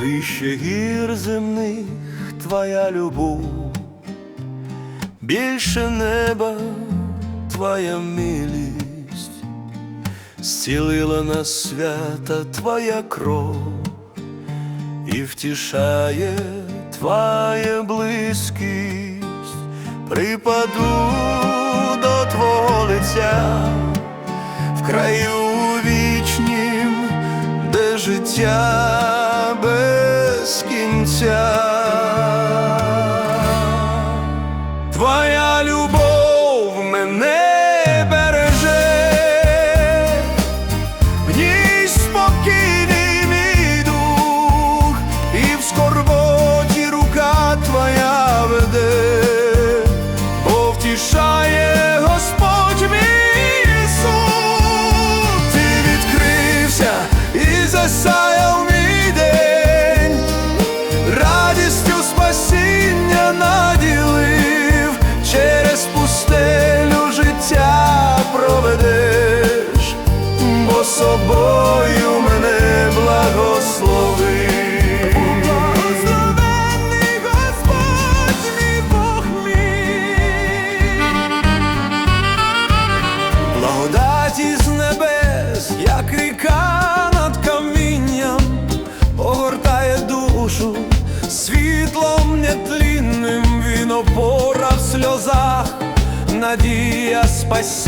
Вище гір земних твоя любов, більше неба твоя милість, зцілила нас свята твоя кров. І втішає твоя близькість, припаду до твого лиця. В краю вічнім, де життя без кінця. mas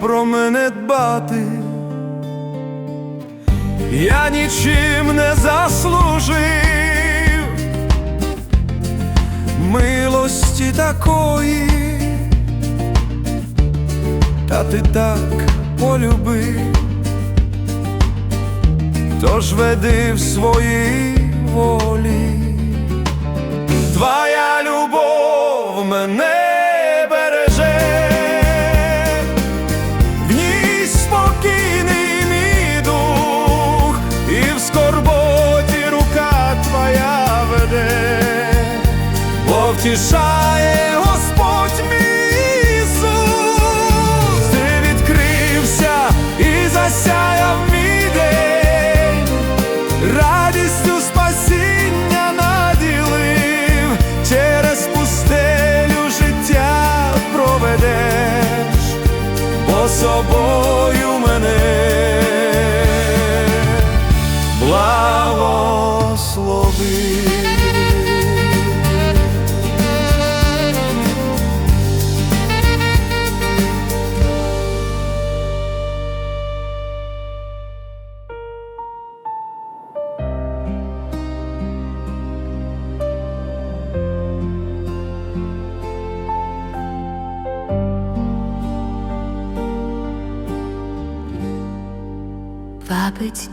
про мене дбати, я нічим не заслужив. Милості такої, та ти так полюбив, тож веди в своїй волі, твоя любов мене. love. Va быть,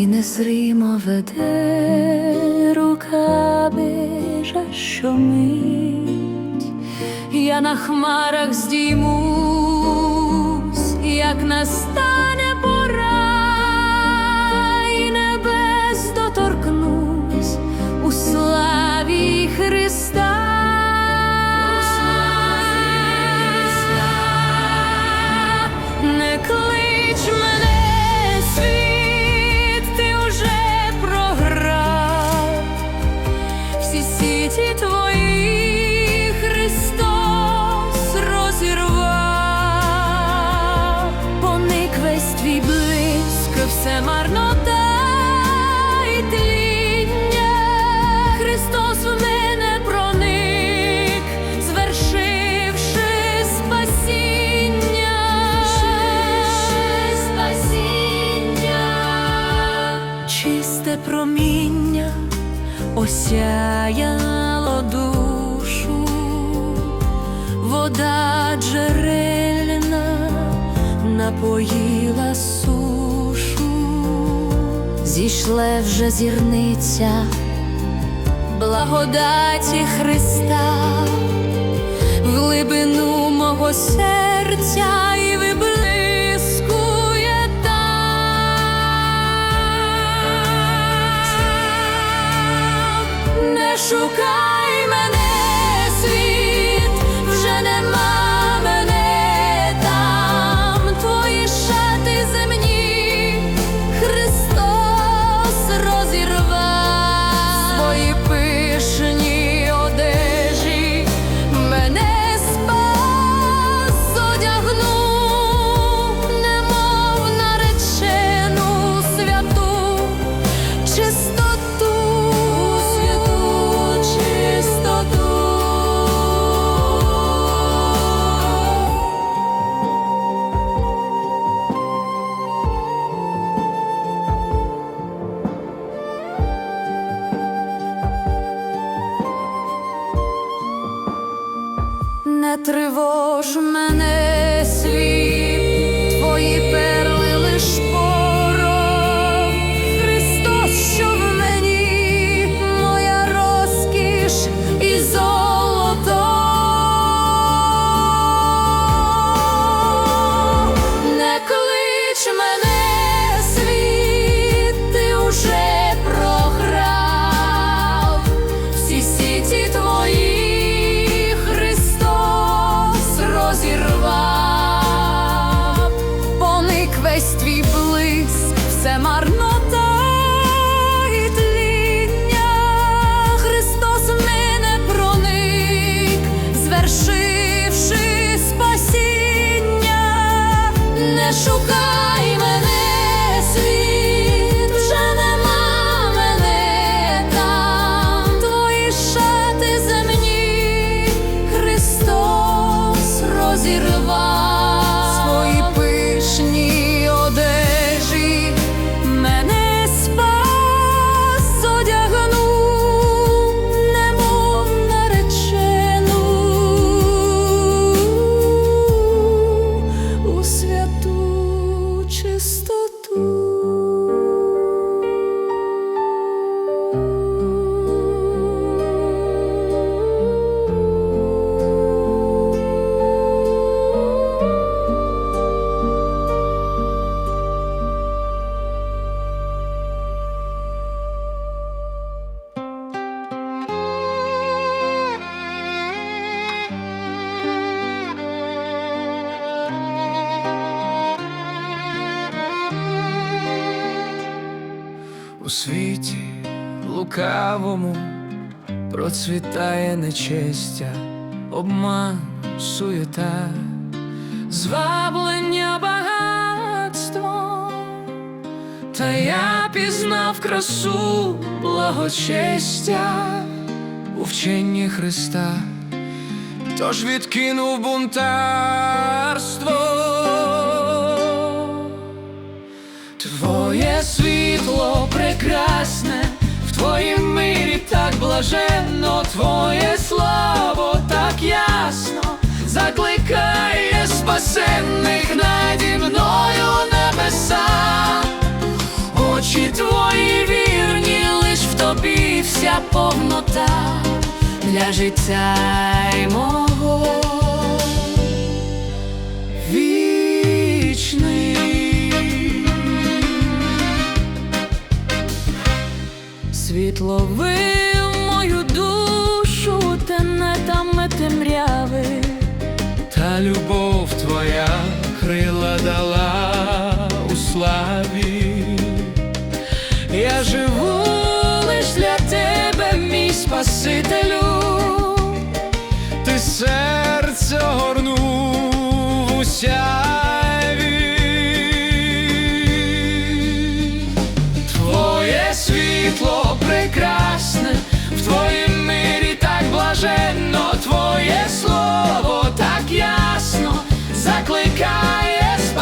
і незримо веде рука біжа щомить. Я на хмарах здіймусь, як настане зійшле вже зірниця благодаті Христа в глибину мого серця і виблискує там. Не шукай у світі лукавому процвітає нечестя, обман, суєта, зваблення багатство, та я пізнав красу благочестя у вченні Христа, тож відкинув бунтарство. було прекрасне, в твоїм мирі так блаженно, твоє слово так ясно, закликає спасенних наді мною небеса, очі твої вірні, лиш в тобі вся повнота для життя й мого. Вічний. Світло вив мою душу, тенетами темряви. Та любов твоя крила дала у славі. Я живу лиш для тебе, мій Спасителю. Ти серце горнув у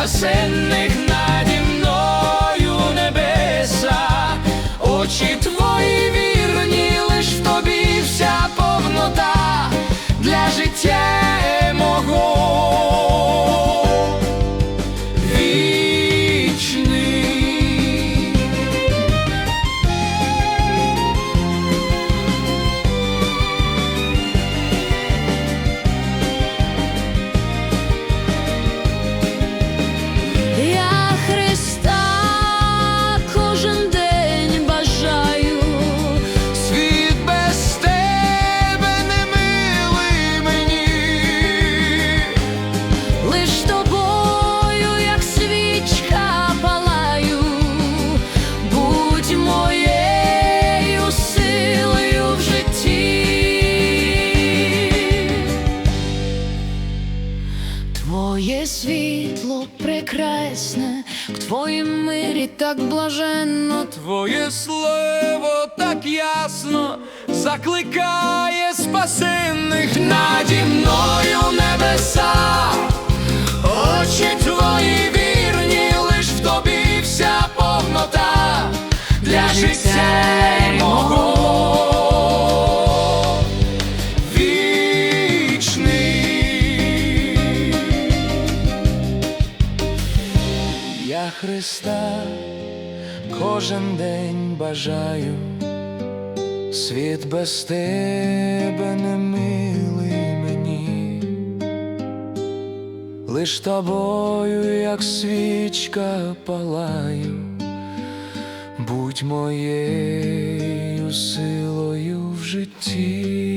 спасенних наді мною небеса, очі твої вірні, лиш в тобі вся повнота для життя мого. Твоїм мирі так блаженно. твоє слово так ясно закликає спасенних наді мною небеса, очі твої вірні, лиш в тобі вся повнота для життя мого. Христа кожен день бажаю, світ без тебе не милий мені, лиш тобою, як свічка палаю, будь моєю силою в житті.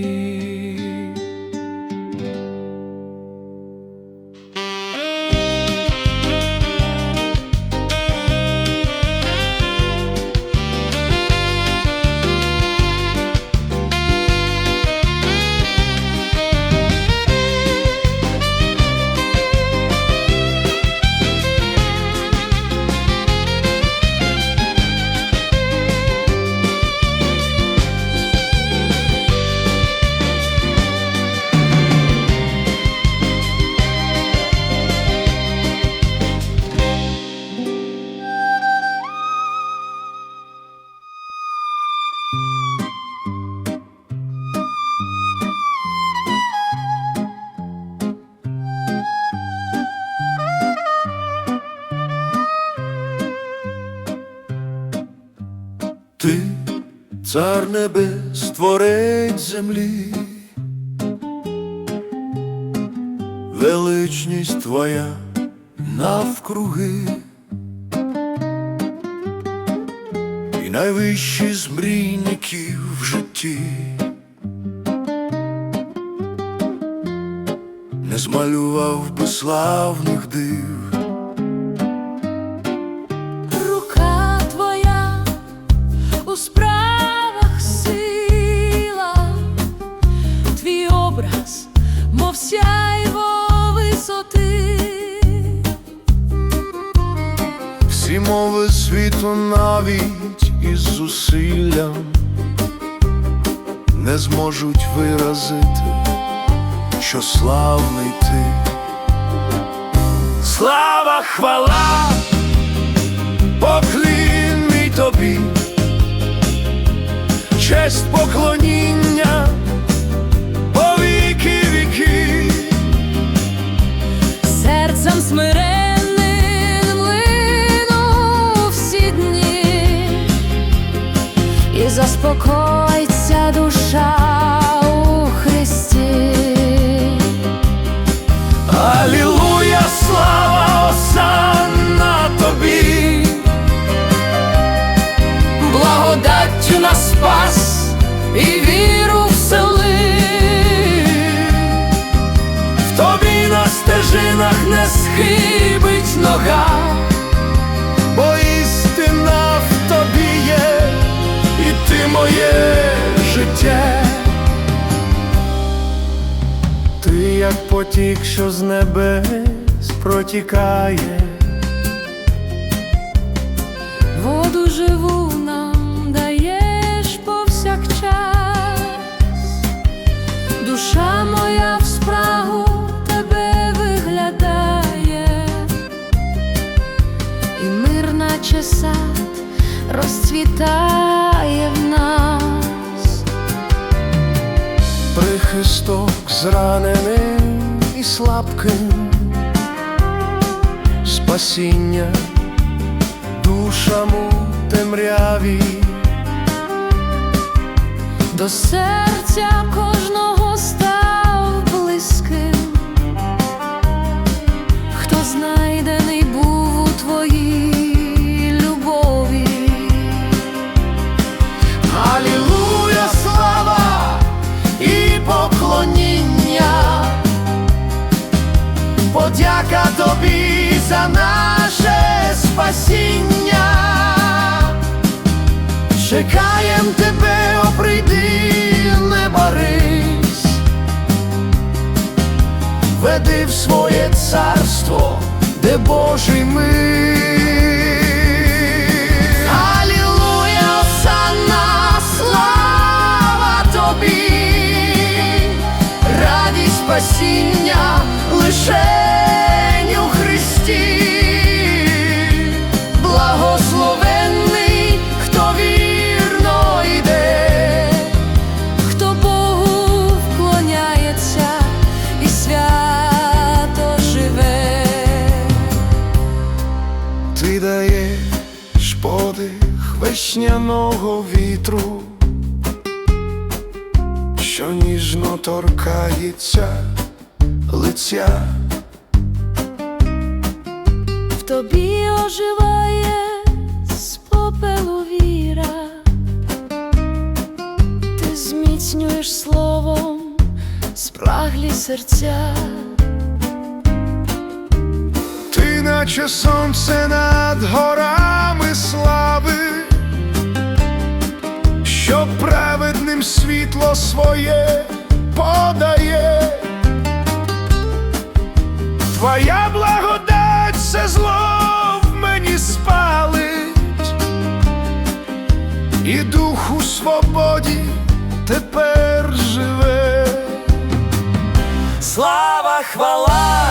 Цар небес, творець землі, величність твоя навкруги, і найвищий з мрійників в житті, не змалював би славних див. Мови світу навіть із зусиллям не зможуть виразити, що славний ти. Слава, хвала, поклін мій тобі, честь поклоніння, вся душа у Христі. Алілуя, слава осанна тобі, благодаттю нас спас і потік, що з небес протікає. Воду живу нам даєш повсякчас, душа моя в спрагу тебе виглядає, і мир, наче сад, розцвітає в нас. Прихисток зраненим і слабким, спасіння душам у темряві, До серця подяка тобі за наше спасіння. Чекаєм тебе, о прийди, не барись, веди в своє царство, де Божий мир. Алілуя, осанна, слава тобі, радість спасіння лишень торкається лиця. В тобі оживає з попелу віра, ти зміцнюєш словом спраглі серця. Ти, наче сонце над горами слави, що праведним світло своє подає. Твоя благодать все зло в мені спалить, і дух у свободі тепер живе. Слава, хвала,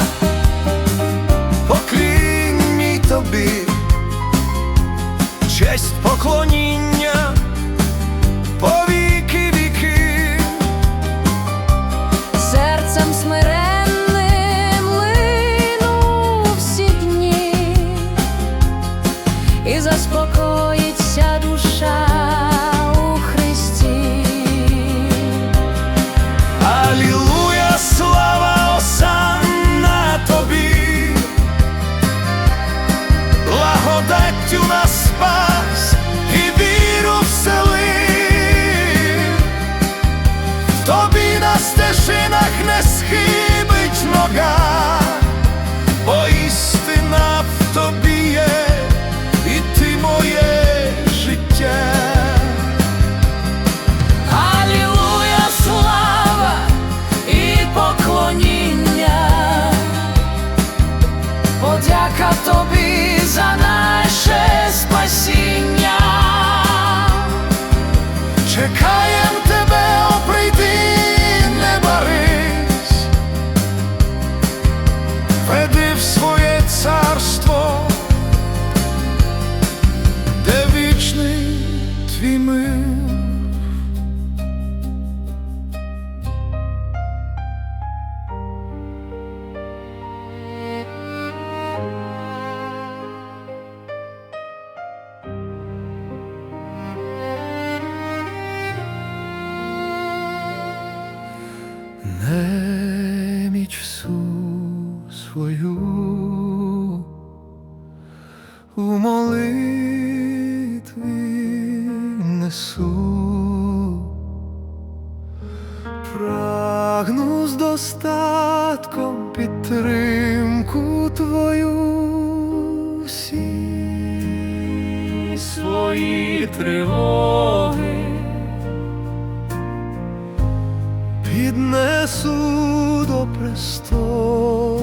до престолу,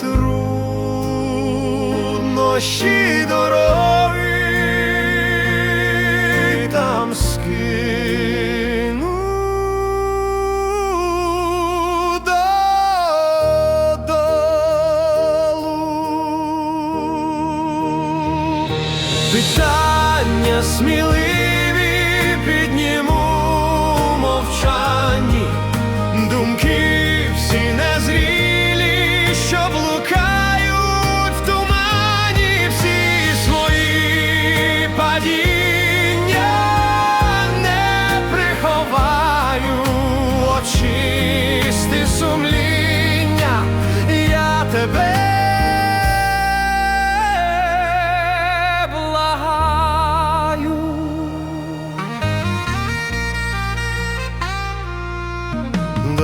труднощі до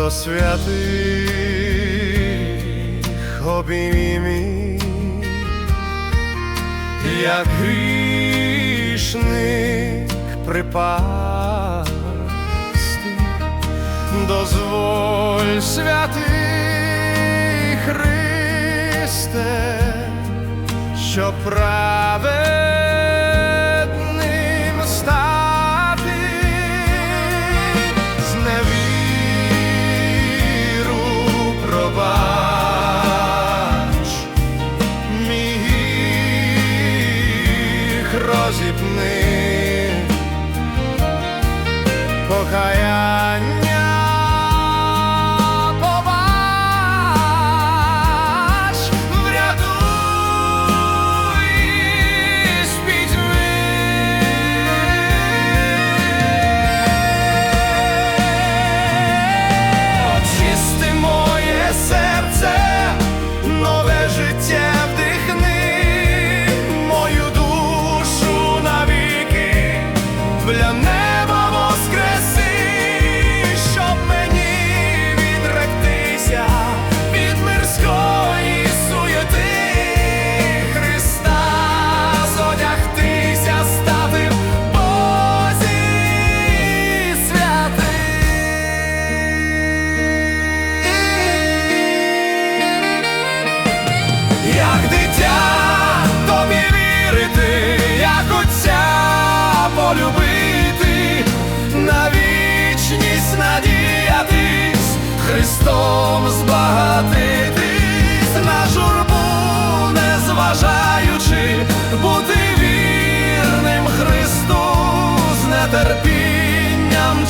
до святих обіймі, як грішник припасти, дозволь святий Христе, що праве.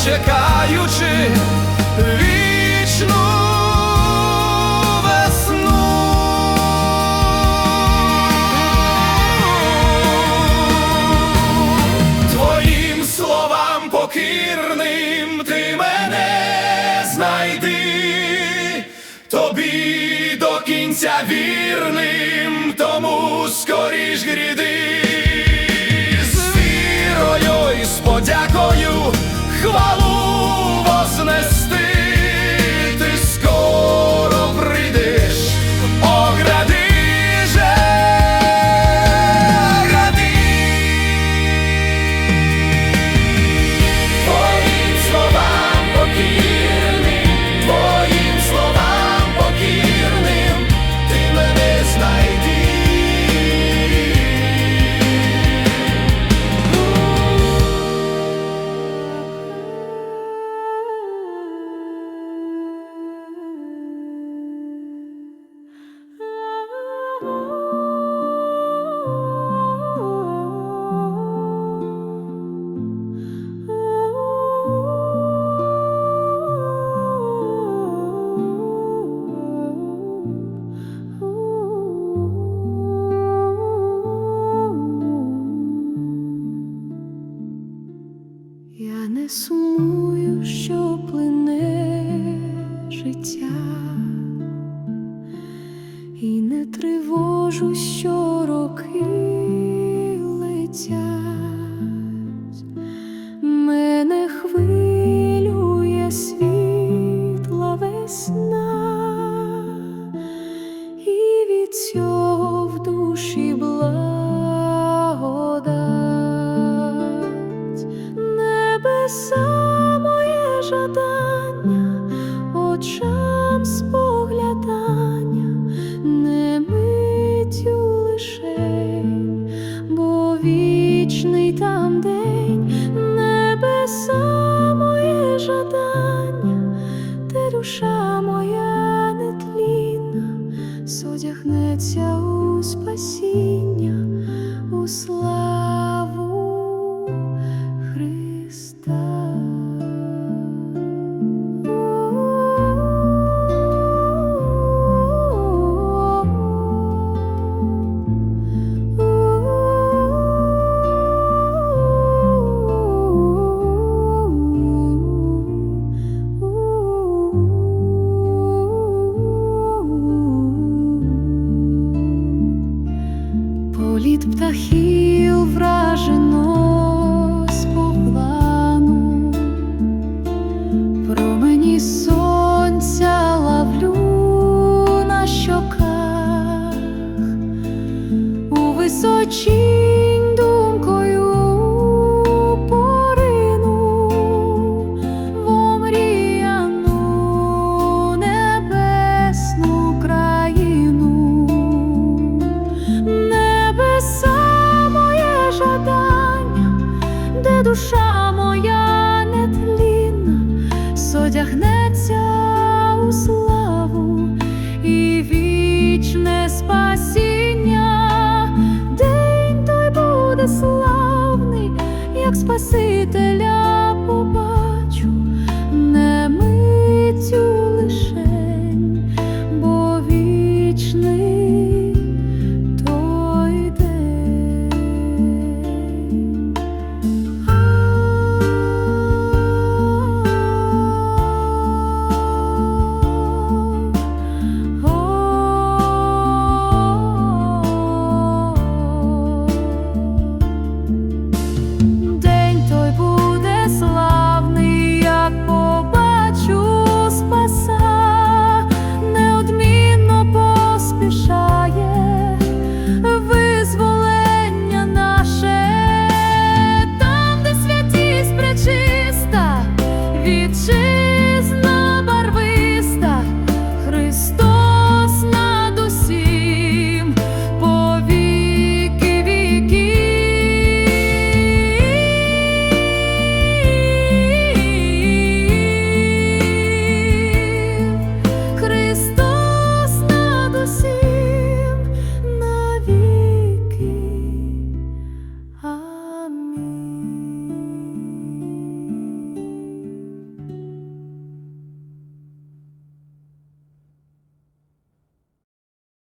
чекаючи. життя і не тривожу, що.